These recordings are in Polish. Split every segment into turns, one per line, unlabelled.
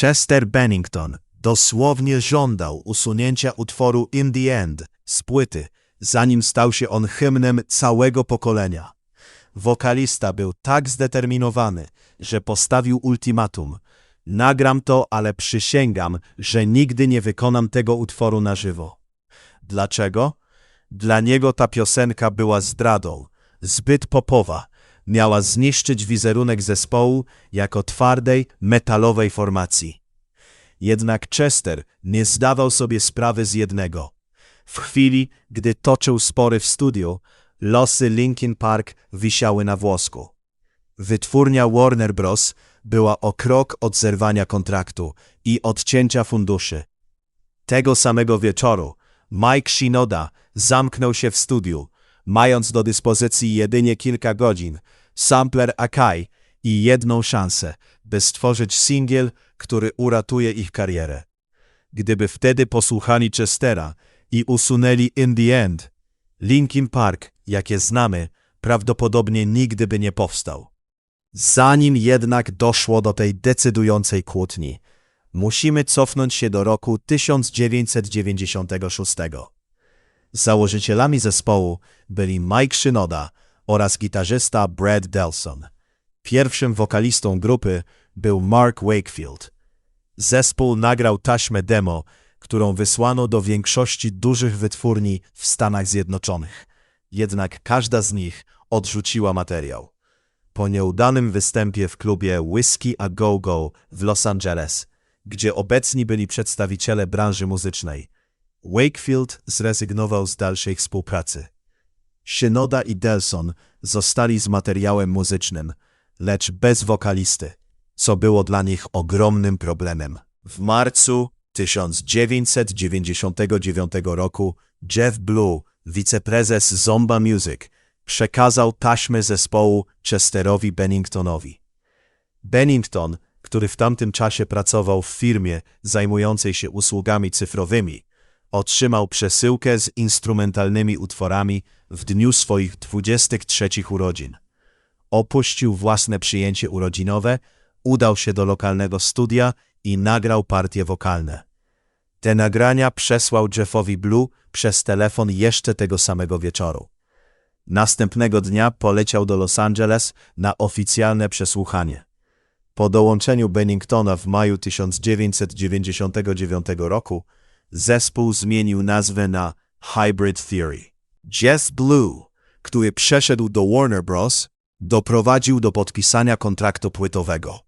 Chester Bennington dosłownie żądał usunięcia utworu In the End z płyty, zanim stał się on hymnem całego pokolenia. Wokalista był tak zdeterminowany, że postawił ultimatum. Nagram to, ale przysięgam, że nigdy nie wykonam tego utworu na żywo. Dlaczego? Dla niego ta piosenka była zdradą, zbyt popowa, miała zniszczyć wizerunek zespołu jako twardej, metalowej formacji. Jednak Chester nie zdawał sobie sprawy z jednego. W chwili, gdy toczył spory w studiu, losy Linkin Park wisiały na włosku. Wytwórnia Warner Bros. była o krok od zerwania kontraktu i odcięcia funduszy. Tego samego wieczoru Mike Shinoda zamknął się w studiu, mając do dyspozycji jedynie kilka godzin, sampler Akai i jedną szansę, by stworzyć singiel, który uratuje ich karierę. Gdyby wtedy posłuchali Chestera i usunęli In the End, Linkin Park, jakie znamy, prawdopodobnie nigdy by nie powstał. Zanim jednak doszło do tej decydującej kłótni, musimy cofnąć się do roku 1996. Założycielami zespołu byli Mike Shinoda oraz gitarzysta Brad Delson. Pierwszym wokalistą grupy był Mark Wakefield. Zespół nagrał taśmę demo, którą wysłano do większości dużych wytwórni w Stanach Zjednoczonych. Jednak każda z nich odrzuciła materiał. Po nieudanym występie w klubie Whiskey a Go Go w Los Angeles, gdzie obecni byli przedstawiciele branży muzycznej, Wakefield zrezygnował z dalszej współpracy. Shinoda i Delson zostali z materiałem muzycznym, lecz bez wokalisty, co było dla nich ogromnym problemem. W marcu 1999 roku Jeff Blue, wiceprezes Zomba Music, przekazał taśmę zespołu Chesterowi Benningtonowi. Bennington, który w tamtym czasie pracował w firmie zajmującej się usługami cyfrowymi, otrzymał przesyłkę z instrumentalnymi utworami w dniu swoich 23 urodzin. Opuścił własne przyjęcie urodzinowe, udał się do lokalnego studia i nagrał partie wokalne. Te nagrania przesłał Jeffowi Blue przez telefon jeszcze tego samego wieczoru. Następnego dnia poleciał do Los Angeles na oficjalne przesłuchanie. Po dołączeniu Benningtona w maju 1999 roku zespół zmienił nazwę na Hybrid Theory. Jess Blue, który przeszedł do Warner Bros., doprowadził do podpisania kontraktu płytowego.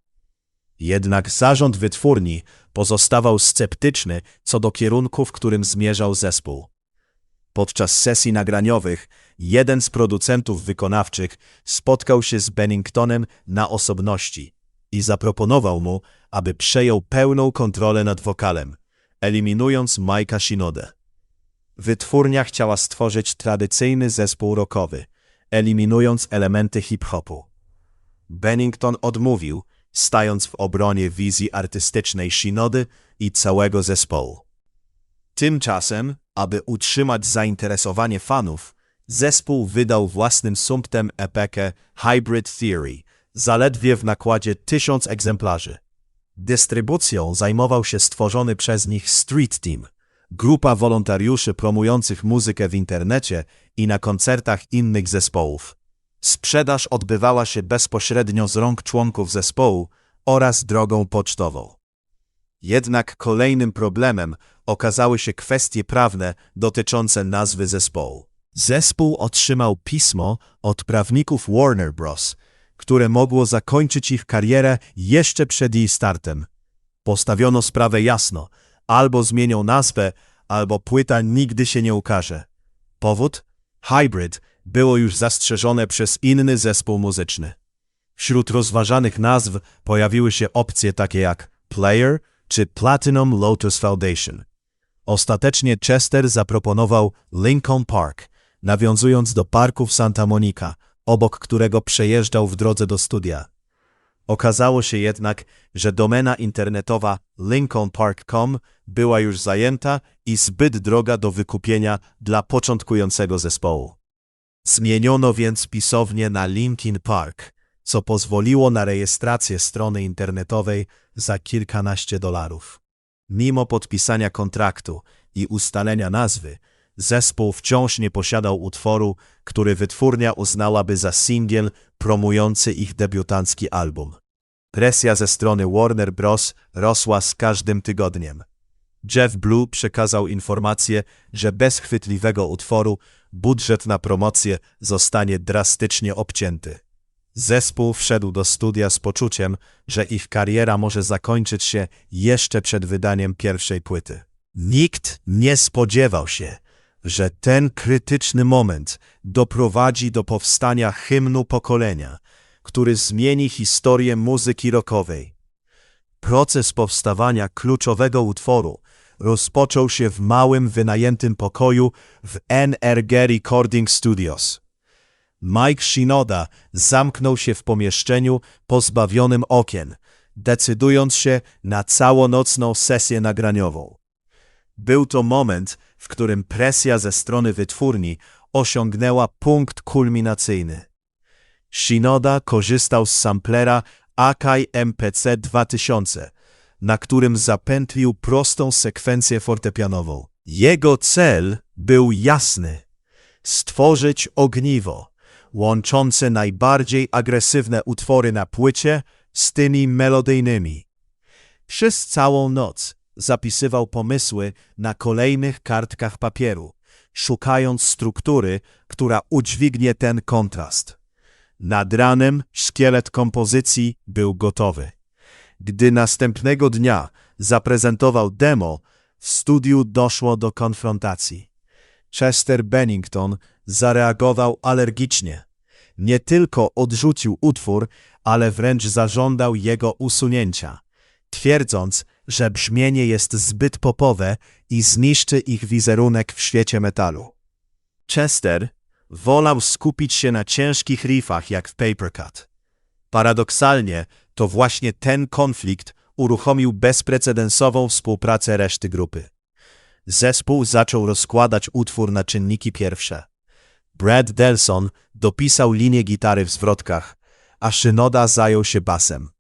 Jednak zarząd wytwórni pozostawał sceptyczny co do kierunku, w którym zmierzał zespół. Podczas sesji nagraniowych jeden z producentów wykonawczych spotkał się z Benningtonem na osobności i zaproponował mu, aby przejął pełną kontrolę nad wokalem, eliminując Mike'a Shinodę. Wytwórnia chciała stworzyć tradycyjny zespół rockowy, eliminując elementy hip-hopu. Bennington odmówił, stając w obronie wizji artystycznej Shinody i całego zespołu. Tymczasem, aby utrzymać zainteresowanie fanów, zespół wydał własnym sumptem epekę Hybrid Theory, zaledwie w nakładzie tysiąc egzemplarzy. Dystrybucją zajmował się stworzony przez nich Street Team, grupa wolontariuszy promujących muzykę w internecie i na koncertach innych zespołów. Sprzedaż odbywała się bezpośrednio z rąk członków zespołu oraz drogą pocztową. Jednak kolejnym problemem okazały się kwestie prawne dotyczące nazwy zespołu. Zespół otrzymał pismo od prawników Warner Bros., które mogło zakończyć ich karierę jeszcze przed jej startem. Postawiono sprawę jasno, albo zmienią nazwę, albo płyta nigdy się nie ukaże. Powód? Hybrid było już zastrzeżone przez inny zespół muzyczny. Wśród rozważanych nazw pojawiły się opcje takie jak Player czy Platinum Lotus Foundation. Ostatecznie Chester zaproponował Lincoln Park, nawiązując do parku w Santa Monica, obok którego przejeżdżał w drodze do studia. Okazało się jednak, że domena internetowa lincolnpark.com była już zajęta i zbyt droga do wykupienia dla początkującego zespołu. Zmieniono więc pisownię na Linkin Park, co pozwoliło na rejestrację strony internetowej za kilkanaście dolarów. Mimo podpisania kontraktu i ustalenia nazwy, zespół wciąż nie posiadał utworu, który wytwórnia uznałaby za singiel promujący ich debiutancki album. Presja ze strony Warner Bros. rosła z każdym tygodniem. Jeff Blue przekazał informację, że bez chwytliwego utworu budżet na promocję zostanie drastycznie obcięty. Zespół wszedł do studia z poczuciem, że ich kariera może zakończyć się jeszcze przed wydaniem pierwszej płyty. Nikt nie spodziewał się, że ten krytyczny moment doprowadzi do powstania hymnu pokolenia, który zmieni historię muzyki rockowej. Proces powstawania kluczowego utworu rozpoczął się w małym, wynajętym pokoju w NRG Recording Studios. Mike Shinoda zamknął się w pomieszczeniu pozbawionym okien, decydując się na całonocną sesję nagraniową. Był to moment, w którym presja ze strony wytwórni osiągnęła punkt kulminacyjny. Shinoda korzystał z samplera Akai MPC 2000, na którym zapętlił prostą sekwencję fortepianową. Jego cel był jasny – stworzyć ogniwo, łączące najbardziej agresywne utwory na płycie z tymi melodyjnymi. Przez całą noc zapisywał pomysły na kolejnych kartkach papieru, szukając struktury, która udźwignie ten kontrast. Nad ranem szkielet kompozycji był gotowy. Gdy następnego dnia zaprezentował demo, w studiu doszło do konfrontacji. Chester Bennington zareagował alergicznie. Nie tylko odrzucił utwór, ale wręcz zażądał jego usunięcia, twierdząc, że brzmienie jest zbyt popowe i zniszczy ich wizerunek w świecie metalu. Chester wolał skupić się na ciężkich riffach jak w Papercut. Paradoksalnie, to właśnie ten konflikt uruchomił bezprecedensową współpracę reszty grupy. Zespół zaczął rozkładać utwór na czynniki pierwsze. Brad Delson dopisał linię gitary w zwrotkach, a Szynoda zajął się basem.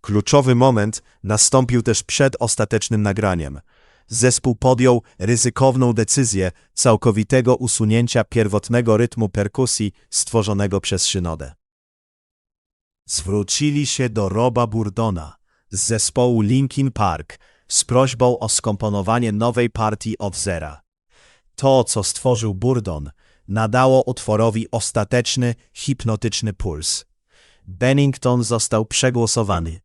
Kluczowy moment nastąpił też przed ostatecznym nagraniem. Zespół podjął ryzykowną decyzję całkowitego usunięcia pierwotnego rytmu perkusji stworzonego przez Szynodę. Zwrócili się do Roba Burdona z zespołu Linkin Park z prośbą o skomponowanie nowej partii od zera. To, co stworzył Burdon, nadało utworowi ostateczny, hipnotyczny puls. Bennington został przegłosowany.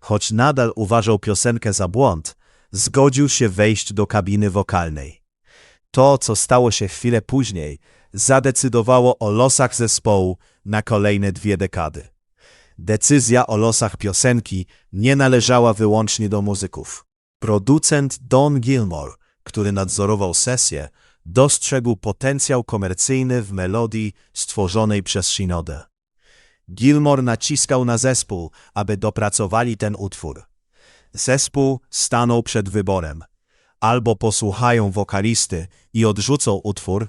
Choć nadal uważał piosenkę za błąd, zgodził się wejść do kabiny wokalnej. To, co stało się chwilę później, zadecydowało o losach zespołu na kolejne dwie dekady. Decyzja o losach piosenki nie należała wyłącznie do muzyków. Producent Don Gilmore, który nadzorował sesję, dostrzegł potencjał komercyjny w melodii stworzonej przez Shinodę. Gilmore naciskał na zespół, aby dopracowali ten utwór. Zespół stanął przed wyborem. Albo posłuchają wokalisty i odrzucą utwór,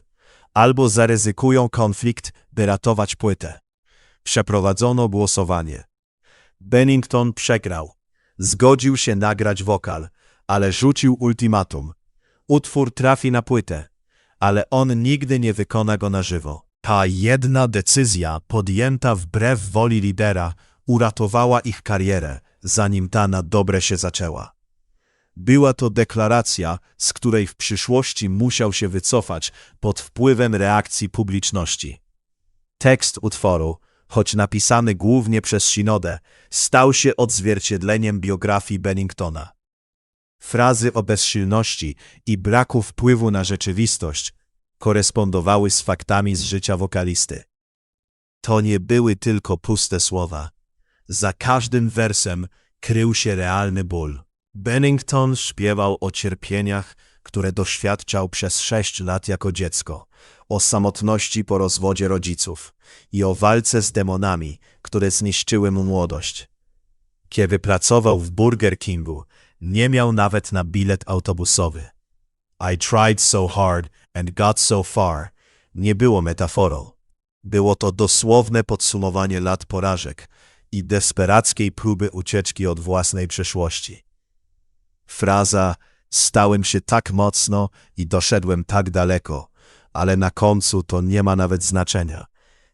albo zaryzykują konflikt, by ratować płytę. Przeprowadzono głosowanie. Bennington przegrał. Zgodził się nagrać wokal, ale rzucił ultimatum. Utwór trafi na płytę, ale on nigdy nie wykona go na żywo. Ta jedna decyzja, podjęta wbrew woli lidera, uratowała ich karierę, zanim ta na dobre się zaczęła. Była to deklaracja, z której w przyszłości musiał się wycofać pod wpływem reakcji publiczności. Tekst utworu, choć napisany głównie przez Shinodę, stał się odzwierciedleniem biografii Benningtona. Frazy o bezsilności i braku wpływu na rzeczywistość korespondowały z faktami z życia wokalisty. To nie były tylko puste słowa. Za każdym wersem krył się realny ból. Bennington śpiewał o cierpieniach, które doświadczał przez sześć lat jako dziecko, o samotności po rozwodzie rodziców i o walce z demonami, które zniszczyły mu młodość. Kiedy pracował w Burger Kingu, nie miał nawet na bilet autobusowy. I tried so hard and got so far nie było metaforą. Było to dosłowne podsumowanie lat porażek i desperackiej próby ucieczki od własnej przeszłości. Fraza stałem się tak mocno i doszedłem tak daleko, ale na końcu to nie ma nawet znaczenia.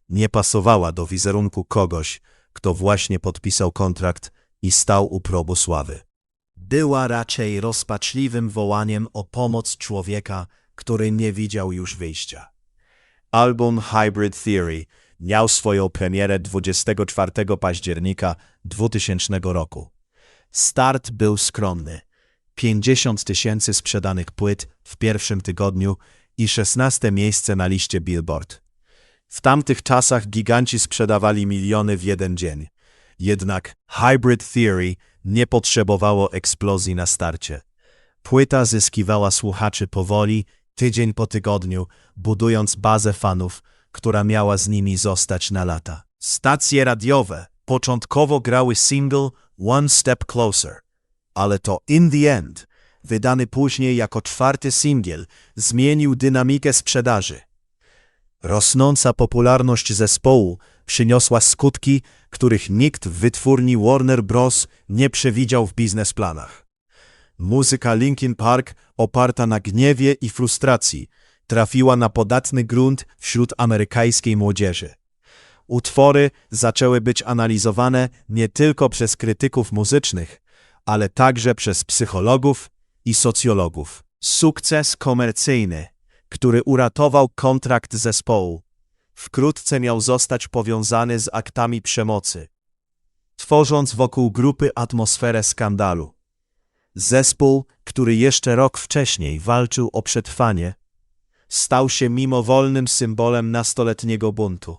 Nie pasowała do wizerunku kogoś, kto właśnie podpisał kontrakt i stał u probu sławy. Była raczej rozpaczliwym wołaniem o pomoc człowieka, który nie widział już wyjścia. Album Hybrid Theory miał swoją premierę 24 października 2000 roku. Start był skromny. 50 tysięcy sprzedanych płyt w pierwszym tygodniu i 16 miejsce na liście Billboard. W tamtych czasach giganci sprzedawali miliony w jeden dzień. Jednak Hybrid Theory nie potrzebowało eksplozji na starcie. Płyta zyskiwała słuchaczy powoli, tydzień po tygodniu, budując bazę fanów, która miała z nimi zostać na lata. Stacje radiowe początkowo grały single One Step Closer, ale to In the End, wydany później jako czwarty singiel, zmienił dynamikę sprzedaży. Rosnąca popularność zespołu przyniosła skutki, których nikt w wytwórni Warner Bros. nie przewidział w biznesplanach. Muzyka Linkin Park, oparta na gniewie i frustracji, trafiła na podatny grunt wśród amerykańskiej młodzieży. Utwory zaczęły być analizowane nie tylko przez krytyków muzycznych, ale także przez psychologów i socjologów. Sukces komercyjny, który uratował kontrakt zespołu, wkrótce miał zostać powiązany z aktami przemocy, tworząc wokół grupy atmosferę skandalu. Zespół, który jeszcze rok wcześniej walczył o przetrwanie, stał się mimowolnym symbolem nastoletniego buntu.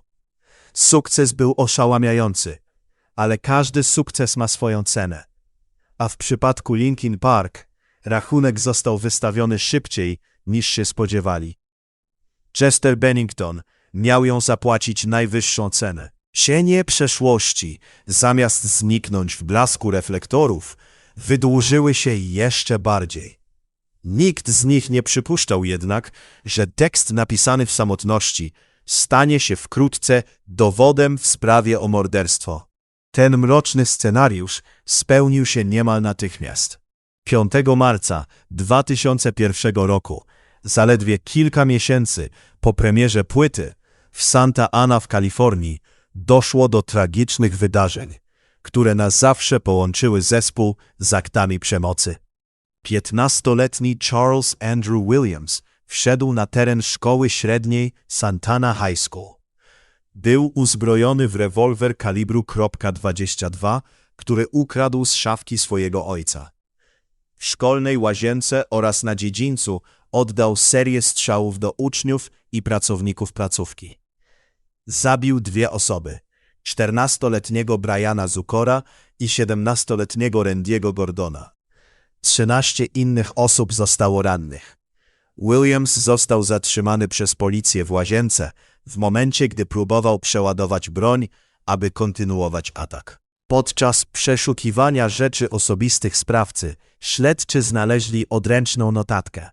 Sukces był oszałamiający, ale każdy sukces ma swoją cenę. A w przypadku Linkin Park rachunek został wystawiony szybciej niż się spodziewali. Chester Bennington miał ją zapłacić najwyższą cenę. Cienie przeszłości, zamiast zniknąć w blasku reflektorów, wydłużyły się jeszcze bardziej. Nikt z nich nie przypuszczał jednak, że tekst napisany w samotności stanie się wkrótce dowodem w sprawie o morderstwo. Ten mroczny scenariusz spełnił się niemal natychmiast. 5 marca 2001 roku, zaledwie kilka miesięcy po premierze płyty, w Santa Ana w Kalifornii doszło do tragicznych wydarzeń, które na zawsze połączyły zespół z aktami przemocy. Piętnastoletni Charles Andrew Williams wszedł na teren szkoły średniej Santana High School. Był uzbrojony w rewolwer kalibru .22, który ukradł z szafki swojego ojca. W szkolnej łazience oraz na dziedzińcu oddał serię strzałów do uczniów i pracowników placówki. Zabił dwie osoby, 14-letniego Briana Zukora i 17-letniego Randiego Gordona. 13 innych osób zostało rannych. Williams został zatrzymany przez policję w łazience w momencie, gdy próbował przeładować broń, aby kontynuować atak. Podczas przeszukiwania rzeczy osobistych sprawcy, śledczy znaleźli odręczną notatkę.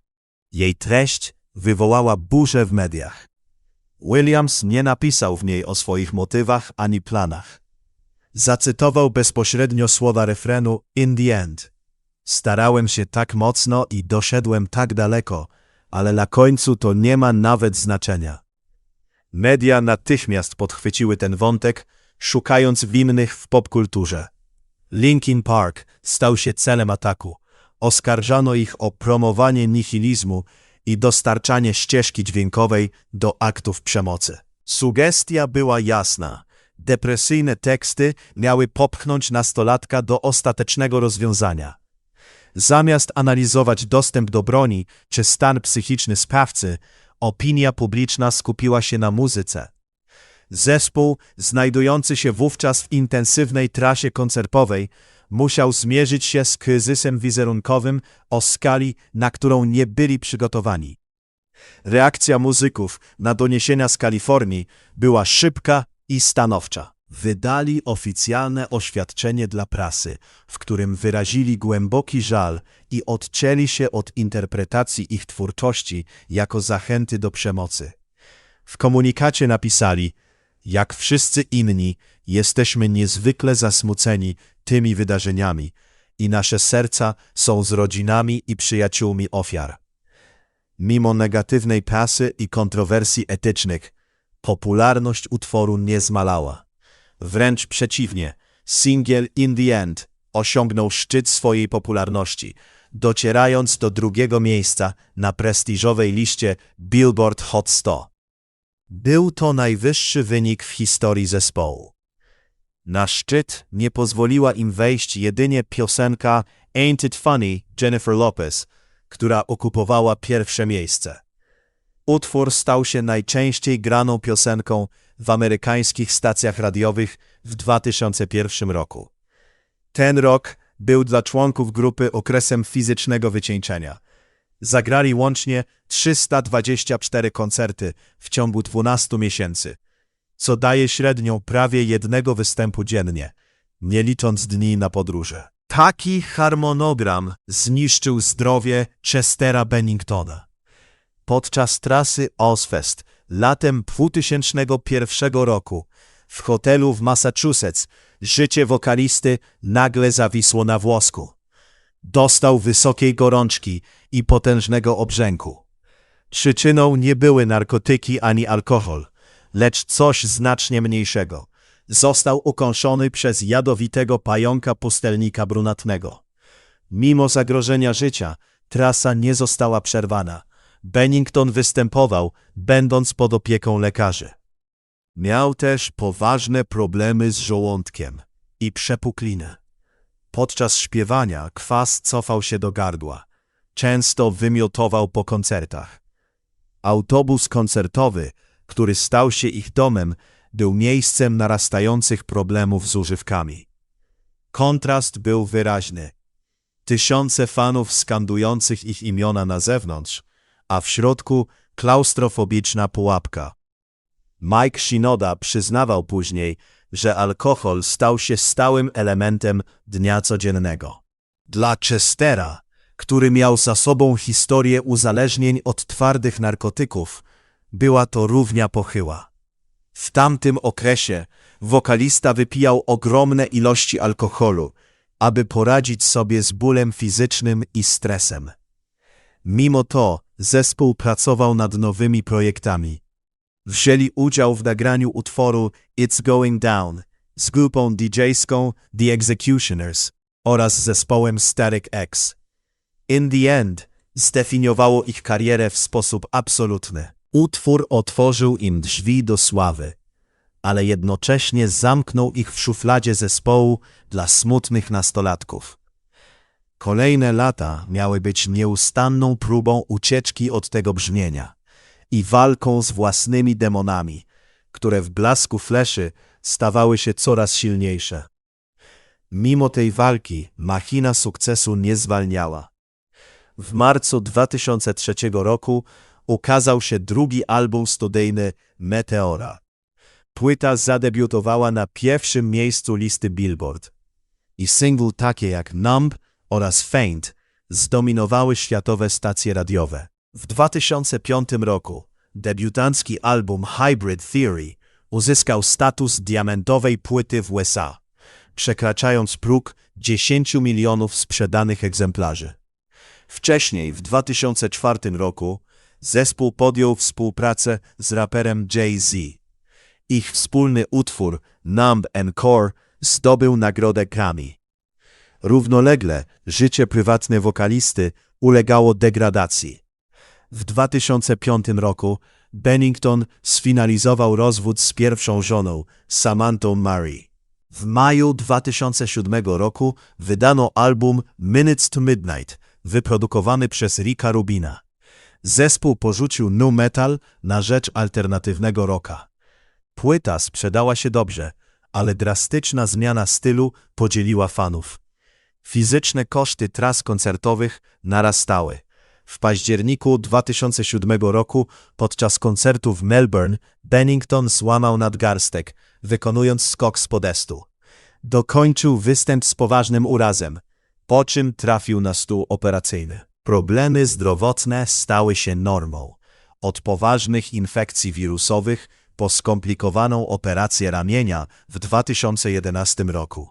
Jej treść wywołała burzę w mediach. Williams nie napisał w niej o swoich motywach ani planach. Zacytował bezpośrednio słowa refrenu In the end. Starałem się tak mocno i doszedłem tak daleko, ale na końcu to nie ma nawet znaczenia. Media natychmiast podchwyciły ten wątek, szukając winnych w popkulturze. Linkin Park stał się celem ataku. Oskarżano ich o promowanie nihilizmu i dostarczanie ścieżki dźwiękowej do aktów przemocy. Sugestia była jasna. Depresyjne teksty miały popchnąć nastolatka do ostatecznego rozwiązania. Zamiast analizować dostęp do broni czy stan psychiczny sprawcy, opinia publiczna skupiła się na muzyce. Zespół, znajdujący się wówczas w intensywnej trasie koncertowej, musiał zmierzyć się z kryzysem wizerunkowym o skali, na którą nie byli przygotowani. Reakcja muzyków na doniesienia z Kalifornii była szybka i stanowcza. Wydali oficjalne oświadczenie dla prasy, w którym wyrazili głęboki żal i odcięli się od interpretacji ich twórczości jako zachęty do przemocy. W komunikacie napisali: jak wszyscy inni, jesteśmy niezwykle zasmuceni tymi wydarzeniami i nasze serca są z rodzinami i przyjaciółmi ofiar. Mimo negatywnej pasy i kontrowersji etycznych, popularność utworu nie zmalała. Wręcz przeciwnie, singiel In the End osiągnął szczyt swojej popularności, docierając do drugiego miejsca na prestiżowej liście Billboard Hot 100. Był to najwyższy wynik w historii zespołu. Na szczyt nie pozwoliła im wejść jedynie piosenka Ain't It Funny Jennifer Lopez, która okupowała pierwsze miejsce. Utwór stał się najczęściej graną piosenką w amerykańskich stacjach radiowych w 2001 roku. Ten rok był dla członków grupy okresem fizycznego wycieńczenia. Zagrali łącznie 324 koncerty w ciągu 12 miesięcy, co daje średnią prawie jednego występu dziennie, nie licząc dni na podróże. Taki harmonogram zniszczył zdrowie Chestera Benningtona. Podczas trasy Ozfest latem 2001 roku w hotelu w Massachusetts życie wokalisty nagle zawisło na włosku. Dostał wysokiej gorączki i potężnego obrzęku. Przyczyną nie były narkotyki ani alkohol, lecz coś znacznie mniejszego. Został ukąszony przez jadowitego pająka pustelnika brunatnego. Mimo zagrożenia życia, trasa nie została przerwana. Bennington występował, będąc pod opieką lekarzy. Miał też poważne problemy z żołądkiem i przepuklinę. Podczas śpiewania kwas cofał się do gardła. Często wymiotował po koncertach. Autobus koncertowy, który stał się ich domem, był miejscem narastających problemów z używkami. Kontrast był wyraźny. Tysiące fanów skandujących ich imiona na zewnątrz, a w środku klaustrofobiczna pułapka. Mike Shinoda przyznawał później, że alkohol stał się stałym elementem dnia codziennego. Dla Chestera, który miał za sobą historię uzależnień od twardych narkotyków, była to równia pochyła. W tamtym okresie wokalista wypijał ogromne ilości alkoholu, aby poradzić sobie z bólem fizycznym i stresem. Mimo to zespół pracował nad nowymi projektami. Wzięli udział w nagraniu utworu It's Going Down z grupą DJ-ską The Executioners oraz zespołem Static X. In the End zdefiniowało ich karierę w sposób absolutny. Utwór otworzył im drzwi do sławy, ale jednocześnie zamknął ich w szufladzie zespołu dla smutnych nastolatków. Kolejne lata miały być nieustanną próbą ucieczki od tego brzmienia i walką z własnymi demonami, które w blasku fleszy stawały się coraz silniejsze. Mimo tej walki machina sukcesu nie zwalniała. W marcu 2003 roku ukazał się drugi album studyjny Meteora. Płyta zadebiutowała na pierwszym miejscu listy Billboard i single takie jak Numb oraz Faint zdominowały światowe stacje radiowe. W 2005 roku debiutancki album Hybrid Theory uzyskał status diamentowej płyty w USA, przekraczając próg 10 milionów sprzedanych egzemplarzy. Wcześniej, w 2004 roku, zespół podjął współpracę z raperem Jay-Z. Ich wspólny utwór Numb Core zdobył nagrodę Grammy. Równolegle życie prywatne wokalisty ulegało degradacji. W 2005 roku Bennington sfinalizował rozwód z pierwszą żoną, Samanthą Murray. W maju 2007 roku wydano album Minutes to Midnight, wyprodukowany przez Ricka Rubina. Zespół porzucił nu metal na rzecz alternatywnego rocka. Płyta sprzedała się dobrze, ale drastyczna zmiana stylu podzieliła fanów. Fizyczne koszty tras koncertowych narastały. W październiku 2007 roku podczas koncertu w Melbourne Bennington złamał nadgarstek, wykonując skok z podestu. Dokończył występ z poważnym urazem, po czym trafił na stół operacyjny. Problemy zdrowotne stały się normą. Od poważnych infekcji wirusowych po skomplikowaną operację ramienia w 2011 roku.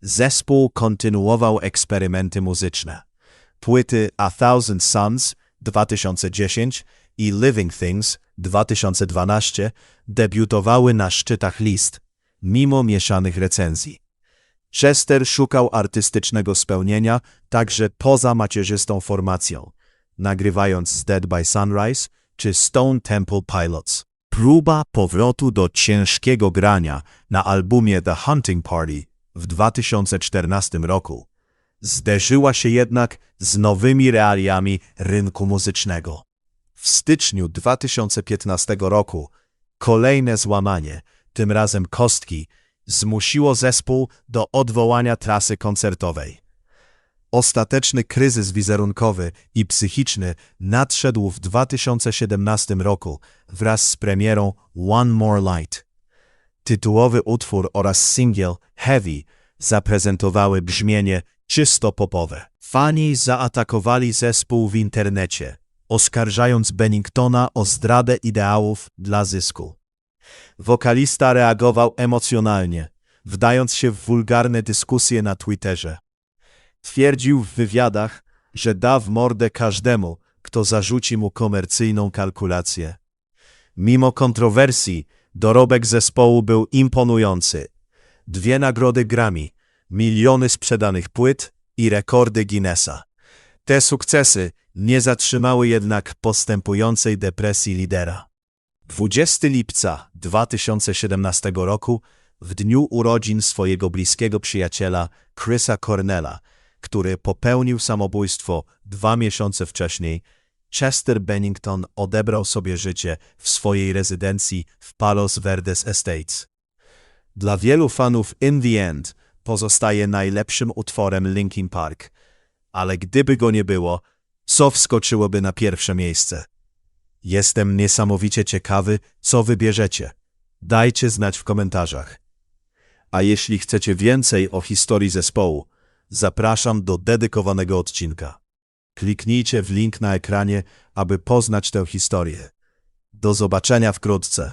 Zespół kontynuował eksperymenty muzyczne. Płyty A Thousand Suns 2010 i Living Things 2012 debiutowały na szczytach list, mimo mieszanych recenzji. Chester szukał artystycznego spełnienia także poza macierzystą formacją, nagrywając Dead by Sunrise czy Stone Temple Pilots. Próba powrotu do ciężkiego grania na albumie The Hunting Party w 2014 roku zderzyła się jednak z nowymi realiami rynku muzycznego. W styczniu 2015 roku kolejne złamanie, tym razem kostki, zmusiło zespół do odwołania trasy koncertowej. Ostateczny kryzys wizerunkowy i psychiczny nadszedł w 2017 roku wraz z premierą One More Light. Tytułowy utwór oraz singiel Heavy zaprezentowały brzmienie czysto popowe. Fani zaatakowali zespół w internecie, oskarżając Benningtona o zdradę ideałów dla zysku. Wokalista reagował emocjonalnie, wdając się w wulgarne dyskusje na Twitterze. Twierdził w wywiadach, że da w mordę każdemu, kto zarzuci mu komercyjną kalkulację. Mimo kontrowersji, dorobek zespołu był imponujący. Dwie nagrody Grammy, miliony sprzedanych płyt i rekordy Guinnessa. Te sukcesy nie zatrzymały jednak postępującej depresji lidera. 20 lipca 2017 roku, w dniu urodzin swojego bliskiego przyjaciela Chrisa Cornella, który popełnił samobójstwo dwa miesiące wcześniej, Chester Bennington odebrał sobie życie w swojej rezydencji w Palos Verdes Estates. Dla wielu fanów In the End pozostaje najlepszym utworem Linkin Park, ale gdyby go nie było, co wskoczyłoby na pierwsze miejsce? Jestem niesamowicie ciekawy, co wybierzecie. Dajcie znać w komentarzach. A jeśli chcecie więcej o historii zespołu, zapraszam do dedykowanego odcinka. Kliknijcie w link na ekranie, aby poznać tę historię. Do zobaczenia wkrótce.